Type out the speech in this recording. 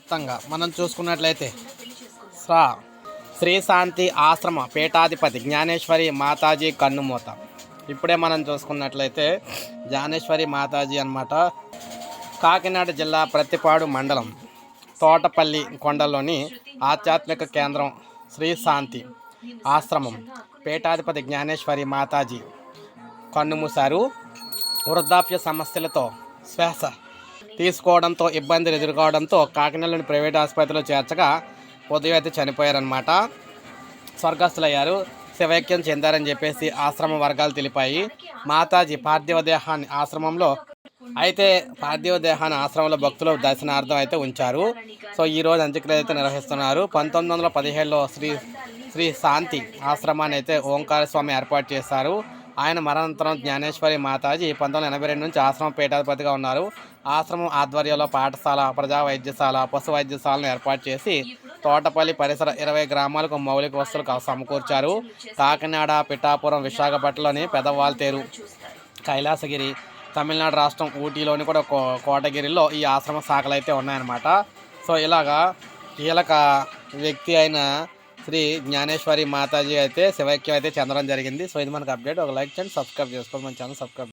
వ్యాప్తంగా మనం చూసుకున్నట్లయితే శ్రా శ్రీశాంతి ఆశ్రమ పీఠాధిపతి జ్ఞానేశ్వరి మాతాజీ కన్నుమూత. ఇప్పుడే మనం చూసుకున్నట్లయితే జ్ఞానేశ్వరి మాతాజీ అన్నమాట. కాకినాడ జిల్లా ప్రతిపాడు మండలం తోటపల్లి కొండలోని ఆధ్యాత్మిక కేంద్రం శ్రీశాంతి ఆశ్రమం పీఠాధిపతి జ్ఞానేశ్వరి మాతాజీ కన్నుమూశారు. వృద్ధాప్య సమస్యలతో శ్వాస తీసుకోవడంతో ఇబ్బందులు ఎదుర్కోవడంతో కాకినాడలోని ప్రైవేట్ ఆసుపత్రిలో చేర్చగా ఉదయం అయితే చనిపోయారనమాట స్వర్గస్థులయ్యారు. శివైక్యం చెందారని చెప్పేసి ఆశ్రమ వర్గాలు తెలిపాయి. మాతాజీ పార్థివ దేహాన్ని ఆశ్రమంలో అయితే పార్థివ దేహాన్ని ఆశ్రమంలో భక్తులు దర్శనార్థం అయితే ఉంచారు. సో ఈ రోజు అంత్యక్రియలు అయితే నిర్వహిస్తున్నారు. పంతొమ్మిది వందల పదిహేడులో శ్రీ శ్రీ శాంతి ఆశ్రమాన్ని అయితే ఓంకార స్వామి ఏర్పాటు చేశారు. ఆయన మరణానంతరం జ్ఞానేశ్వరి మాతాజీ పంతొమ్మిది వందల ఎనభై రెండు నుంచి ఆశ్రమ పీఠాధిపతిగా ఉన్నారు. ఆశ్రమం ఆధ్వర్యంలో పాఠశాల ప్రజా వైద్యశాల పశు వైద్యశాలను ఏర్పాటు చేసి తోటపల్లి పరిసర ఇరవై గ్రామాలకు మౌలిక వస్తువులు సమకూర్చారు. కాకినాడ పిఠాపురం విశాఖపట్నంలోని పెదవాల్తేరు కైలాసగిరి తమిళనాడు రాష్ట్రం ఊటీలోని కూడా కో కోటగిరిలో ఈ ఆశ్రమ శాఖలు అయితే ఉన్నాయన్నమాట. సో ఇలాగా కీలక వ్యక్తి అయిన శ్రీ జ్ఞానేశ్వరి మాతాజీ అయితే శివైక్యం అయితే చెందడం జరిగింది. సో ఇది మనకు అప్డేట్ ఒక లైక్ చేయండి సబ్స్క్రైబ్ చేసుకోండి. మన ఛానల్ సబ్స్క్రైబ్